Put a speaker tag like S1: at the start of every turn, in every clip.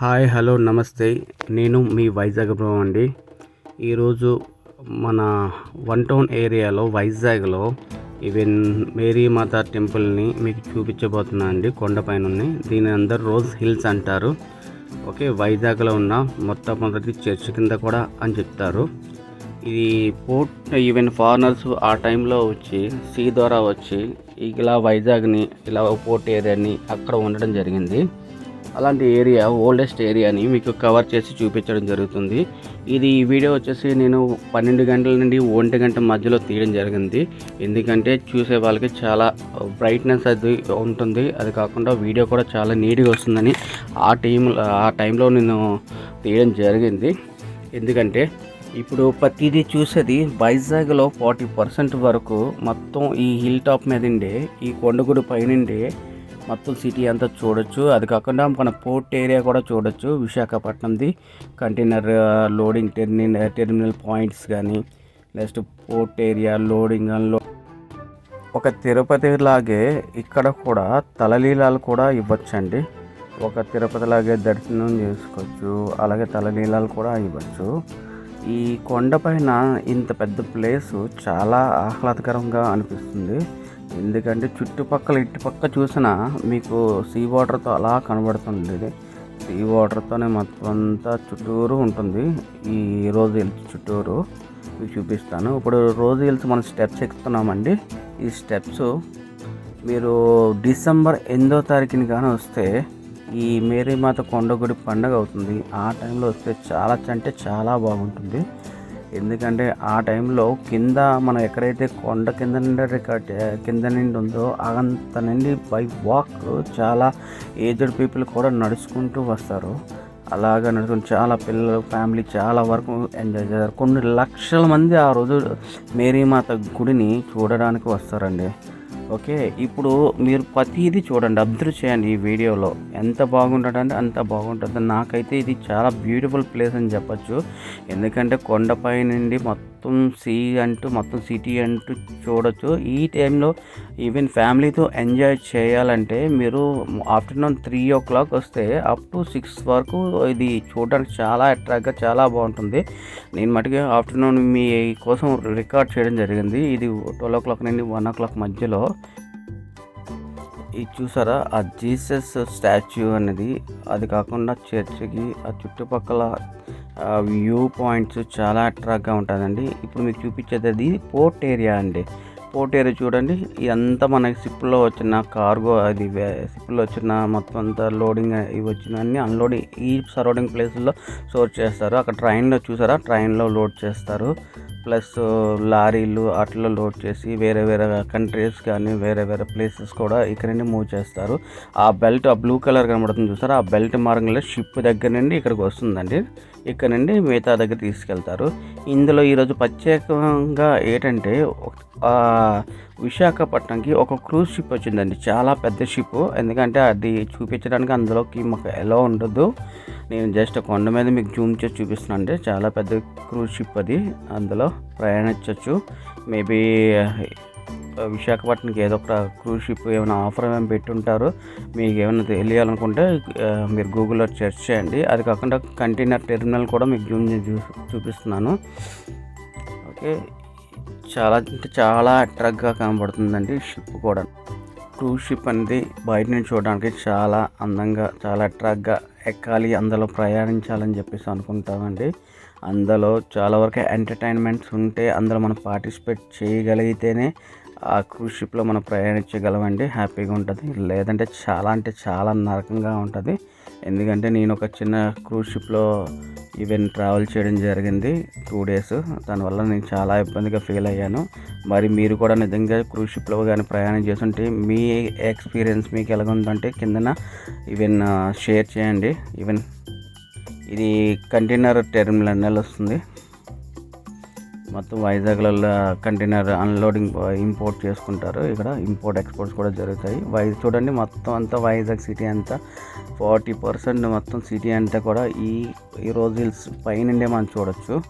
S1: Hi hello నమస్తే. నేను మీ Vizag bro అండి. ఈరోజు మన వన్ టౌన్ ఏరియాలో వైజాగ్లో ఈవెన్ మేరీ మాత టెంపుల్ని మీకు చూపించబోతున్నా అండి కొండపైన దీని అందరు రోజ్ హిల్స్ అంటారు. ఓకే వైజాగ్లో ఉన్న మొట్టమొదటి చర్చ్ కింద కూడా అని చెప్తారు. ఇది పోర్ట్ ఈవెన్ ఫారినర్స్ ఆ టైంలో వచ్చి సీ ద్వారా వచ్చి ఇలా వైజాగ్ని ఇలా పోర్ట్ ఏరియాని అక్కడ ఉండడం జరిగింది. అలాంటి ఏరియా ఓల్డెస్ట్ ఏరియాని మీకు కవర్ చేసి చూపించడం జరుగుతుంది. ఇది ఈ వీడియో వచ్చేసి నేను పన్నెండు గంటల నుండి ఒంటి గంట మధ్యలో తీయడం జరిగింది. ఎందుకంటే చూసే వాళ్ళకి చాలా బ్రైట్నెస్ అది ఉంటుంది. అది కాకుండా వీడియో కూడా చాలా నీట్గా వస్తుందని ఆ టైం ఆ టైంలో నేను తీయడం జరిగింది. ఎందుకంటే ఇప్పుడు ప్రతిదీ చూసేది వైజాగ్లో ఫార్టీ పర్సెంట్ వరకు మొత్తం ఈ హిల్ టాప్ మీద ఉండే ఈ కొండగుడి పైనుండే మొత్తం సిటీ అంతా చూడొచ్చు. అది కాకుండా మన పోర్ట్ ఏరియా కూడా చూడొచ్చు. విశాఖపట్నంది container loading terminal terminal points కానీ నెక్స్ట్ పోర్ట్ ఏరియా లోడింగ్ అన్లో ఒక తిరుపతి లాగే ఇక్కడ కూడా తలలీలాలు కూడా ఇవ్వచ్చండి. ఒక తిరుపతి లాగే దర్శనం చేసుకోవచ్చు. అలాగే తలలీలాలు కూడా ఇవ్వచ్చు. ఈ కొండపైన ఇంత పెద్ద ప్లేసు చాలా ఆహ్లాదకరంగా అనిపిస్తుంది. ఎందుకంటే చుట్టుపక్కల ఇటుపక్క చూసినా మీకు సీ వాటర్తో అలా కనబడుతుంది. సీ వాటర్తోనే మొత్తం అంతా చుట్టూరు ఉంటుంది. ఈ రోజు హిల్స్ చుట్టూరు మీకు చూపిస్తాను. ఇప్పుడు రోజు హిల్స్ మనం స్టెప్స్ ఎక్కుతున్నామండి. ఈ స్టెప్స్ మీరు డిసెంబర్ ఎనిమిదో తారీఖుని కానీ వస్తే ఈ మేరీమాత కొండగుడి పండగ అవుతుంది. ఆ టైంలో వస్తే చాలా అంటే చాలా బాగుంటుంది. ఎందుకంటే ఆ టైంలో కింద మనం ఎక్కడైతే కొండ కింద నుండి రికార్డ్ కింద నుండి ఉందో అంత నుండి బై వాక్ చాలా ఏజ్డ్ పీపుల్ కూడా నడుచుకుంటూ వస్తారు. అలాగా నడుచుకుని చాలా పిల్లలు ఫ్యామిలీ చాలా వరకు ఎంజాయ్ చేస్తారు. కొన్ని లక్షల మంది ఆ రోజు మేరీమాత గుడిని చూడడానికి వస్తారండి. ఓకే ఇప్పుడు మీరు ప్రతిదీ చూడండి అబ్జర్వ్ చేయండి ఈ వీడియోలో. ఎంత బాగుంటుందంటే అంత బాగుంటుంది. నాకైతే ఇది చాలా బ్యూటిఫుల్ ప్లేస్ అని చెప్పచ్చు. ఎందుకంటే కొండపై నుండి మొత్తం మొత్తం సీ అంటూ మొత్తం సిటీ అంటూ చూడొచ్చు. ఈ టైంలో ఈవెన్ ఫ్యామిలీతో ఎంజాయ్ చేయాలంటే మీరు ఆఫ్టర్నూన్ త్రీ ఓ క్లాక్ వస్తే అప్ టు సిక్స్ వరకు ఇది చూడడానికి చాలా అట్రాక్ట్గా చాలా బాగుంటుంది. నేను మటుకే ఆఫ్టర్నూన్ మీ కోసం రికార్డ్ చేయడం జరిగింది. ఇది ట్వెల్వ్ ఓ క్లాక్ నుండి వన్ ఓ క్లాక్ మధ్యలో. ఇది చూసారా? ఆ జీసస్ స్టాచ్యూ అనేది అది కాకుండా చర్చికి ఆ చుట్టుపక్కల వ్యూ పాయింట్స్ చాలా అట్రాక్ట్గా ఉంటుందండి. ఇప్పుడు మీకు చూపించేది అది పోర్ట్ ఏరియా అండి. పోర్ట్ ఏరియా చూడండి. ఇదంతా మనకి సిప్లో వచ్చిన కార్గో అది సిప్లో వచ్చిన మొత్తం అంతా లోడింగ్ ఇవి వచ్చిన అన్ని అన్లోడింగ్ ఈ సరౌండింగ్ ప్లేస్లో స్టోర్ చేస్తారు. అక్కడ ట్రైన్లో చూసారా? ట్రైన్లో లోడ్ చేస్తారు. ప్లస్ లారీలు అట్లా లోడ్ చేసి వేరే వేరే కంట్రీస్ కానీ వేరే వేరే ప్లేసెస్ కూడా ఇక్కడ నుండి మూవ్ చేస్తారు. ఆ బెల్ట్ ఆ బ్లూ కలర్ కనబడుతుంది చూస్తారు ఆ బెల్ట్ మార్గంలో షిప్ దగ్గర నుండి ఇక్కడికి వస్తుందండి. ఇక్కడ నుండి మిగతా దగ్గర తీసుకెళ్తారు. ఇందులో ఈరోజు ప్రత్యేకంగా ఏంటంటే విశాఖపట్నంకి ఒక క్రూజ్ షిప్ వచ్చిందండి. చాలా పెద్ద షిప్. ఎందుకంటే అది చూపించడానికి అందులోకి మాకు ఎలా ఉండదు. నేను జస్ట్ కొండ మీద మీకు జూమ్ చేసి చూపిస్తున్నాను అంటే చాలా పెద్ద క్రూజ్ షిప్ అది. అందులో ప్రయాణించవచ్చు మేబీ విశాఖపట్నంకి ఏదో ఒక క్రూజ్ షిప్ ఏమైనా ఆఫర్ ఏమైనా పెట్టుంటారు. మీకు ఏమైనా తెలియాలనుకుంటే మీరు గూగుల్లో సెర్చ్ చేయండి. అది కాకుండా కంటైనర్ టెర్మినల్ కూడా మీకు జూమ్ చూపిస్తున్నాను. ఓకే చాలా అంటే చాలా అట్రాక్ట్గా కనబడుతుందండి షిప్ కూడా. క్రూజ్ షిప్ అనేది బయట నుంచి చూడడానికి చాలా అందంగా చాలా అట్రాక్ట్గా ఎక్కాలి. అందులో ప్రయాణించాలని చెప్పేసి అనుకుంటామండి. అందులో చాలా వరకు ఎంటర్టైన్మెంట్స్ ఉంటే అందులో మనం పార్టిసిపేట్ చేయగలిగితేనే ఆ క్రూజ్ షిప్లో మనం ప్రయాణించగలమండి. హ్యాపీగా ఉంటుంది. లేదంటే చాలా అంటే చాలా నరకంగా ఉంటుంది. ఎందుకంటే నేను ఒక చిన్న క్రూజ్ షిప్లో ఈవెన్ ట్రావెల్ చేయడం జరిగింది టూ డేస్. దానివల్ల నేను చాలా ఇబ్బందిగా ఫీల్ అయ్యాను. మరి మీరు కూడా నిజంగా క్రూజ్ షిప్లో కానీ ప్రయాణం చేస్తుంటే మీ ఎక్స్పీరియన్స్ మీకు ఎలాగ ఉందంటే కిందన ఈవెన్ షేర్ చేయండి. ఈవెన్ ఇది కంటైనర్ టెర్మినల్ వస్తుంది. మొత్తం వైజాగ్లో కంటైనర్ అన్లోడింగ్ ఇంపోర్ట్ చేసుకుంటారు. ఇక్కడ ఇంపోర్ట్ ఎక్స్పోర్ట్స్ కూడా జరుగుతాయి. వై చూడండి మొత్తం అంతా వైజాగ్ సిటీ అంతా ఫార్టీ పర్సెంట్ మొత్తం సిటీ అంతా కూడా ఈ ఈ రోజు హిల్స్ పైనుండే మనం చూడొచ్చు.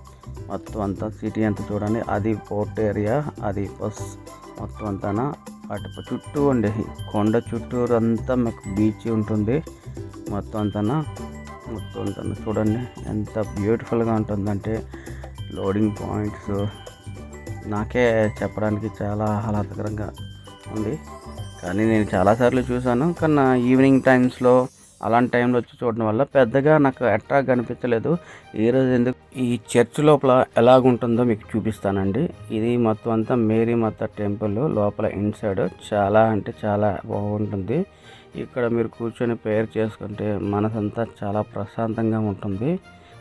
S1: మొత్తం అంతా సిటీ అంతా చూడండి. అది పోర్ట్ ఏరియా అది బస్ మొత్తం అంతా అటు చుట్టూ ఉండే కొండ చుట్టూరు అంతా మీకు బీచ్ ఉంటుంది. మొత్తం అంతా మొత్తం అంతా చూడండి. ఎంత బ్యూటిఫుల్గా ఉంటుందంటే లోడింగ్ పాయింట్స్ నాకే చెప్పడానికి చాలా ఆహ్లాదకరంగా ఉంది. కానీ నేను చాలాసార్లు చూశాను కానీ నా ఈవినింగ్ టైమ్స్లో అలాంటి టైంలో వచ్చి చూడడం వల్ల పెద్దగా నాకు అట్రాక్ట్ అనిపించలేదు. ఈరోజు ఎందుకు ఈ చర్చ్ లోపల ఎలాగుంటుందో మీకు చూపిస్తానండి. ఇది మొత్తం అంతా మేరీ మాత టెంపుల్ లోపల ఇన్సైడ్. చాలా అంటే చాలా బాగుంటుంది. ఇక్కడ మీరు కూర్చొని ప్రేయర్ చేసుకుంటే మనసంతా చాలా ప్రశాంతంగా ఉంటుంది.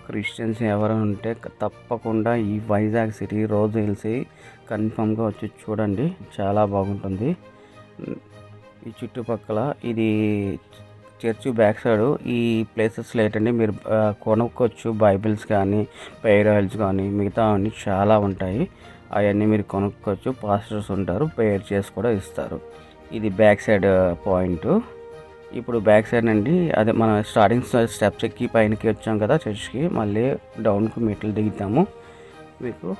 S1: క్రిస్టియన్స్ ఎవరు ఉంటే తప్పకుండా ఈ వైజాగ్ సిటీ రోజు తెలిసి కన్ఫామ్గా వచ్చి చూడండి. చాలా బాగుంటుంది. ఈ చుట్టుపక్కల ఇది చర్చ్ బ్యాక్ సైడ్ ఈ ప్లేసెస్లో ఏంటంటే మీరు కొనుక్కోవచ్చు. బైబిల్స్ కానీ పేర్ ఆయిల్స్ కానీ మిగతా అన్నీ చాలా ఉంటాయి. అవన్నీ మీరు కొనుక్కోవచ్చు. పాస్టర్స్ ఉంటారు. ప్రేయర్ చేసి కూడా ఇస్తారు. ఇది బ్యాక్ సైడ్ పాయింట్. ఇప్పుడు బ్యాక్ సైడ్ నుండి అదే మనం స్టార్టింగ్ స్టెప్స్ ఎక్కి పైనకి వచ్చాం కదా చర్చ్కి మళ్ళీ డౌన్కి మెట్లు దిగుతాము. మీకు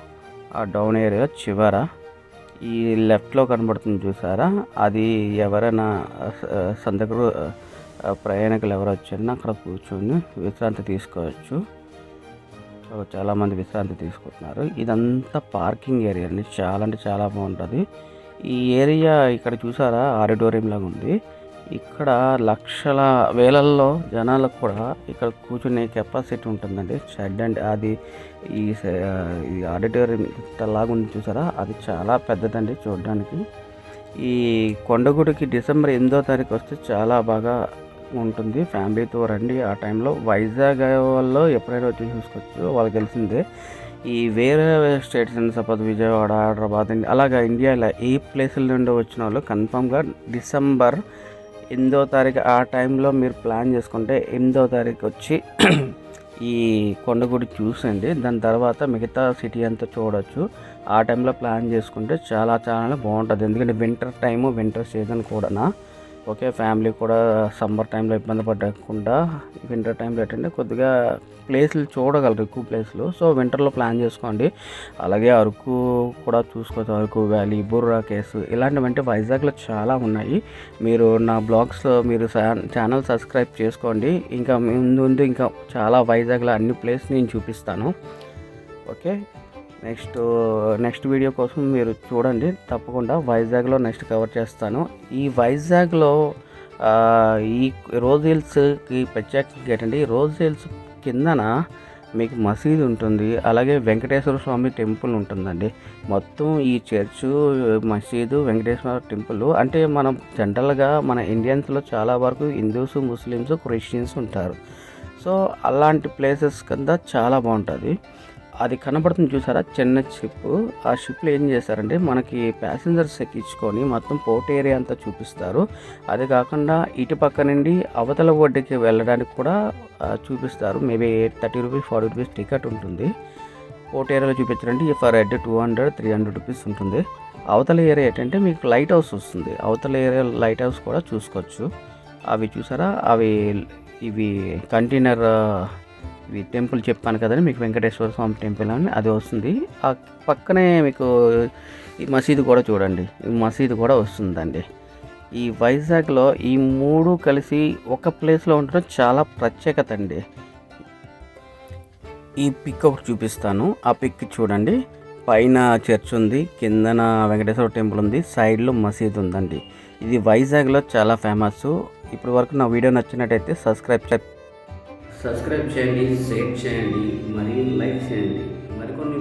S1: ఆ డౌన్ ఏరియా చివర ఈ లెఫ్ట్లో కనబడుతుంది చూసారా? అది ఎవరైనా స- సందకుడు ప్రయాణికులు ఎవరు వచ్చారో అక్కడ కూర్చొని విశ్రాంతి తీసుకోవచ్చు. చాలామంది విశ్రాంతి తీసుకుంటున్నారు. ఇదంతా పార్కింగ్ ఏరియా అండి. చాలా అంటే చాలా బాగుంటుంది. ఈ ఏరియా ఇక్కడ చూసారా? ఆడిటోరియం లాగా ఉంది. ఇక్కడ లక్షల వేలల్లో జనాలకు కూడా ఇక్కడ కూర్చునే కెపాసిటీ ఉంటుందండి. షెడ్ అండ్ అది ఈ ఆడిటోరియం లాగా చూసారా? అది చాలా పెద్దదండి చూడడానికి. ఈ కొండగుడికి డిసెంబర్ ఎనిమిదో తారీఖు వస్తే చాలా బాగా ఉంటుంది. ఫ్యామిలీతో రండి ఆ టైంలో వైజాగ్ వాళ్ళు ఎప్పుడైనా వచ్చి చూసుకోవచ్చు. వాళ్ళకి తెలిసిందే. ఈ వేరే స్టేట్స్ సపోజ్ విజయవాడ హైదరాబాద్ అండి అలాగా ఇండియాలో ఏ ప్లేసుల నుండి వచ్చిన వాళ్ళు కన్ఫామ్గా డిసెంబర్ ఎనిమిదో తారీఖు ఆ టైంలో మీరు ప్లాన్ చేసుకుంటే ఎనిమిదో తారీఖు వచ్చి ఈ కొండగుడి చూసండి దాని తర్వాత మిగతా సిటీ అంతా చూడొచ్చు. ఆ టైంలో ప్లాన్ చేసుకుంటే చాలా చాలా బాగుంటుంది. ఎందుకంటే వింటర్ టైము వింటర్ సీజన్ కూడానా. ఓకే ఫ్యామిలీ కూడా సమ్మర్ టైంలో ఇబ్బంది పడకుండా వింటర్ టైంలో ఏంటంటే కొద్దిగా ప్లేస్లు చూడగలరు ఎక్కువ ప్లేస్లు. సో వింటర్లో ప్లాన్ చేసుకోండి. అలాగే అరకు కూడా చూసుకోవచ్చు అరకు వ్యాలీ బుర్రా కేసు ఇలాంటివంటే వైజాగ్లో చాలా ఉన్నాయి. మీరు నా బ్లాగ్స్లో మీరు ఛానల్ సబ్స్క్రైబ్ చేసుకోండి. ఇంకా ముందు ముందు ఇంకా చాలా వైజాగ్లో అన్ని ప్లేస్ నేను చూపిస్తాను. ఓకే? నెక్స్ట్ నెక్స్ట్ వీడియో కోసం మీరు చూడండి. తప్పకుండా వైజాగ్లో నెక్స్ట్ కవర్ చేస్తాను. ఈ వైజాగ్లో ఈ రోజ్ హిల్స్కి ప్రత్యేకంగా ఏంటంటే ఈ రోజ్ హిల్స్ కిందన మీకు మసీదు ఉంటుంది. అలాగే వెంకటేశ్వర స్వామి టెంపుల్ ఉంటుందండి. మొత్తం ఈ చర్చు మసీదు వెంకటేశ్వర టెంపుల్. అంటే మనం జనరల్గా మన ఇండియన్స్లో చాలా వరకు హిందూస్ ముస్లిమ్స్ క్రిస్టియన్స్ ఉంటారు. సో అలాంటి ప్లేసెస్ కింద చాలా బాగుంటుంది. అది కనబడుతుంది చూసారా? చిన్న షిప్ ఆ షిప్లో ఏం చేస్తారంటే మనకి ప్యాసింజర్స్ ఎక్కించుకొని మొత్తం పోర్ట్ ఏరియా అంతా చూపిస్తారు. అది కాకుండా ఇటు పక్క నుండి అవతల ఒడ్డుకి వెళ్ళడానికి కూడా చూపిస్తారు. Maybe thirty rupees forty rupees ticket ఉంటుంది. పోర్ట్ ఏరియాలో చూపించారంటే per head two hundred three hundred rupees ఉంటుంది. అవతల ఏరియా ఏంటంటే మీకు లైట్ హౌస్ వస్తుంది. అవతల ఏరియా లైట్ హౌస్ కూడా చూసుకోవచ్చు. అవి చూసారా? అవి ఇవి కంటైనర్ ఇది టెంపుల్ చెప్పాను కదండి మీకు వెంకటేశ్వర స్వామి టెంపుల్ అని అది వస్తుంది. ఆ పక్కనే మీకు ఈ మసీదు కూడా చూడండి ఈ మసీదు కూడా వస్తుందండి. ఈ వైజాగ్లో ఈ మూడు కలిసి ఒక ప్లేస్లో ఉండడం చాలా ప్రత్యేకత అండి. ఈ పిక్ ఒకటి చూపిస్తాను ఆ పిక్ చూడండి. పైన చర్చ్ ఉంది కిందన వెంకటేశ్వర టెంపుల్ ఉంది సైడ్లో మసీద్ ఉందండి. ఇది వైజాగ్లో చాలా ఫేమస్ ఇప్పటి వరకు నా వీడియో నచ్చినట్టయితే సబ్స్క్రైబ్ సబ్స్క్రైబ్ చేయండి షేర్ చేయండి మరియు లైక్ చేయండి. మరికొన్ని